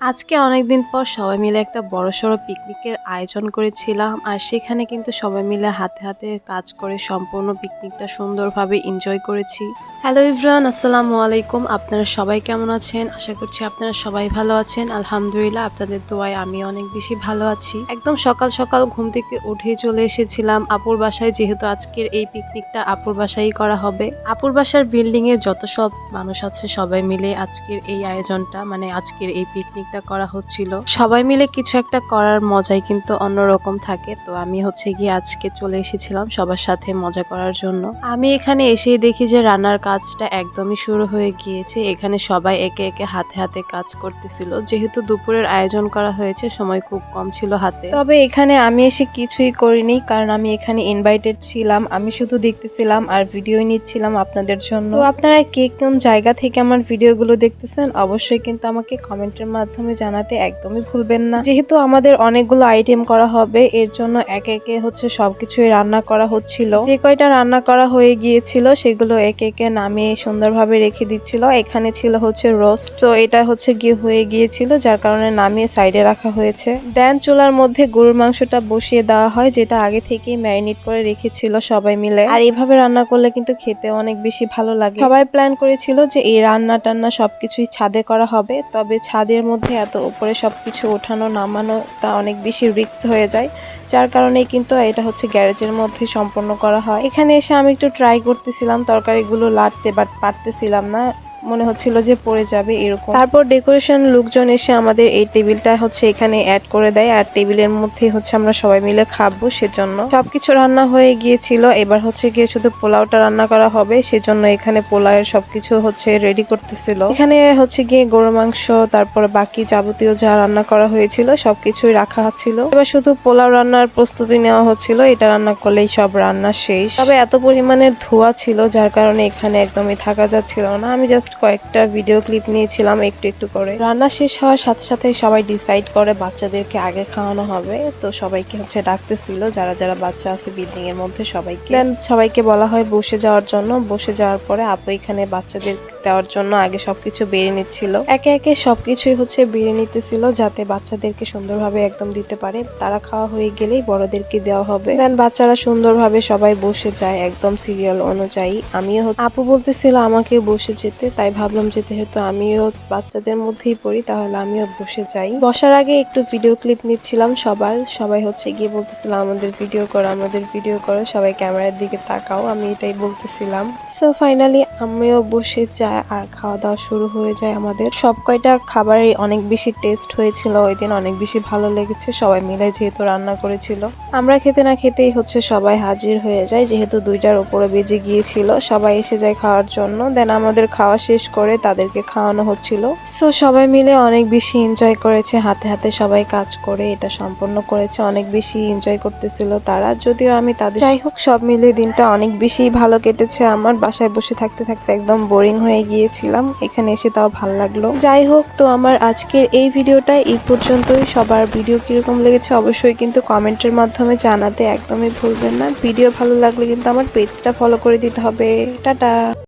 আজকে অনেক দিন পর সবাই মিলে একটা বড় সড়ো পিকনিকের আয়োজন করেছিলাম আর সেখানে কিন্তু সবাই মিলে হাতে হাতে কাজ করে সম্পূর্ণ পিকনিকটা সুন্দরভাবে এনজয় করেছি। হ্যালো ইভরান আসসালামু আলাইকুম আপনারা সবাই কেমন আছেন আশা করছি আপনারা সবাই ভালো আছেন আলহামদুলিল্লাহ আপনাদের দোয়ায় আমি অনেক বেশি ভালো আছি একদম সকাল সকাল ঘুম থেকে উঠে চলে এসেছিলাম আপুর বাসায় যেহেতু আজকের এই পিকনিকটা আপুর বাসায় করা হবে আপুর বাসার বিল্ডিং এ যত সব মানুষ আছে সবাই মিলে আজকের এই আয়োজনটা মানে আজকের এই পিকনিকটা করা হচ্ছিল সবাই মিলে কিছু একটা করার মজাই কিন্তু অন্যরকম থাকে তো আমি হচ্ছে গিয়ে আজকে চলে এসেছিলাম সবার সাথে মজা করার জন্য আমি এখানে এসেই দেখি যে রান্নার কাজটা একদমই শুরু হয়ে গিয়েছে। এখানে সবাই একে একে হাতে হাতে কাজ করতেছিল। যেহেতু দুপুরের আয়োজন করা হয়েছে, সময় খুব কম ছিল হাতে। তবে এখানে আমি এসে কিছুই করিনি, কারণ আমি এখানে ইনভাইটেড ছিলাম। আমি শুধু দেখতেছিলাম আর ভিডিও নিচ্ছিলাম আপনাদের জন্য। তো আপনারা কে কোন জায়গা থেকে আমার ভিডিওগুলো দেখতেছেন, অবশ্যই কিন্তু আমাকে কমেন্টের মাধ্যমে জানাতে একদমই ভুলবেন না। যেহেতু আমাদের অনেকগুলো আইটেম করা হবে, এর জন্য একে একে হচ্ছে সবকিছুই রান্না করা হচ্ছিল। যে কয়টা রান্না করা হয়ে গিয়েছিল, সেগুলো একে একে নামিয়ে সুন্দরভাবে রেখে দিচ্ছিল। এখানে ছিল হচ্ছে রোস্ট তো এটা হচ্ছে গিয়ে হয়ে গিয়েছিল, যার কারণে নামিয়ে সাইডে রাখা হয়েছে। দেন চুলার মধ্যে গরুর মাংসটা বসিয়ে দেওয়া হয়, যেটা আগে থেকেই ম্যারিনেট করে রেখেছিল সবাই মিলে। আর এইভাবে রান্না করলে কিন্তু খেতে অনেক বেশি ভালো লাগে। সবাই প্ল্যান করেছিল যে এই রান্না টান্না সবকিছুই ছাদে করা হবে, তবে ছাদের মধ্যে এত উপরে সবকিছু ওঠানো, নামানো তা অনেক বেশি রিস্ক হয়ে যায়। যার কারণে কিন্তু এটা হচ্ছে গ্যারেজের মধ্যে সম্পন্ন করা হয়। এখানে এসে আমি একটু ট্রাই করতেছিলাম, তরকারিগুলো লাটতে বাট পারতেছিলাম না। মনে হচ্ছিল যে পড়ে যাবে এরকম। তারপর ডেকোরেশন লোকজন এসে আমাদের এই টেবিলটা হচ্ছে এখানে অ্যাড করে দেয় আর টেবিলের মধ্যে হচ্ছে আমরা সবাই মিলে খাব সেজন্য। সবকিছু রান্না হয়ে গিয়েছিল, এবার হচ্ছে গিয়ে শুধু পোলাওটা রান্না করা হবে, সেজন্য এখানে পোলাওয়ের সবকিছু হচ্ছে রেডি করতেছিল। এখানে হচ্ছে গিয়ে গরু মাংস, তারপর বাকি যাবতীয় যা রান্না করা হয়েছিল সবকিছুই রাখা ছিল। এবার শুধু পোলাও রান্নার প্রস্তুতি নেওয়া হচ্ছিল, এটা রান্না করলেই সব রান্না শেষ। তবে এত পরিমাণে ধোয়া ছিল, যার কারণে এখানে একদমই থাকা যাচ্ছিল না। আমি জাস্ট কয়েকটা ভিডিও ক্লিপ নিয়েছিলাম একটু একটু করে। রান্না শেষ হওয়ার সাথে সাথে সবাই ডিসাইড করে বাচ্চাদেরকে আগে খাওয়ানো হবে। তো সবাইকে হচ্ছে ডাকতেছিল, যারা যারা বাচ্চা আছে বিল্ডিং এর মধ্যে সবাইকে। সবাইকে বলা হয় বসে যাওয়ার জন্য। বসে যাওয়ার পরে আপু এখানে বাচ্চাদের দেওয়ার জন্য আগে সবকিছু বেড়ে নিচ্ছিল। একে একে সবকিছুই হচ্ছে বেড়ে নিতেছিল যাতে বাচ্চাদেরকে সুন্দরভাবে একদম দিতে পারে। তারা খাওয়া হয়ে গেলেই বড়দেরকে দেওয়া হবে। দেন বাচ্চারা সুন্দরভাবে সবাই বসে যায় একদম সিরিয়াল অনুযায়ী। আমিও আপু বলতেছিল আমাকে বসে যেতে, তাই ভাবলাম যে যেহেতু আমিও বাচ্চাদের মধ্যেই পড়ি, তাহলে আমিও বসে যাই। বসার আগে একটু ভিডিও ক্লিপ নিচ্ছিলাম সবার। সবাই হচ্ছে গিয়ে বলতেছিল, আমাদের ভিডিও করো, আমাদের ভিডিও করো। সবাই ক্যামেরার দিকে তাকাও। আমি এটাই বলতেছিলাম। সো ফাইনালি আমিও বসে যাই। আর খাওয়া দাওয়া শুরু হয়ে যায় আমাদের। সব কয়টা খাবারই অনেক বেশি টেস্ট হয়েছিল, ওই দিন অনেক বেশি ভালো লেগেছে, সবাই মিলে যেহেতু রান্না করেছিল। আমরা খেতে না খেতেই হচ্ছে সবাই হাজির হয়ে যায়, যেহেতু দুইটার উপরে বেজে গিয়েছিল, সবাই এসে যায় খাওয়ার জন্য। দেন আমাদের খাওয়া শেষ করে তাদেরকে খাওয়ানো হচ্ছিল। সো সবাই মিলে অনেক বেশি এনজয় করেছে, হাতে হাতে সবাই কাজ করে, এটা সম্পন্ন করেছে, অনেক বেশি এনজয় করতেছিল তারা। যদিও আমি তাদের যাই হোক, সব মিলে দিনটা অনেক বেশি ভালো কেটেছে। আমার বাসায় বসে থাকতে থাকতে একদম বোরিং হয়ে গিয়েছিলাম। এখানে এসে তাও ভালো লাগল। যাই হোক, তো আমার আজকের এই ভিডিওটা এই পর্যন্তই। সবার ভিডিও কীরকম লেগেছে অবশ্যই কিন্তু কমেন্টের মাধ্যমে জানাতে একদমই ভুলবেন না। ভিডিও ভালো লাগলে কিন্তু আমার পেজটা ফলো করে দিতে হবে। টাটা!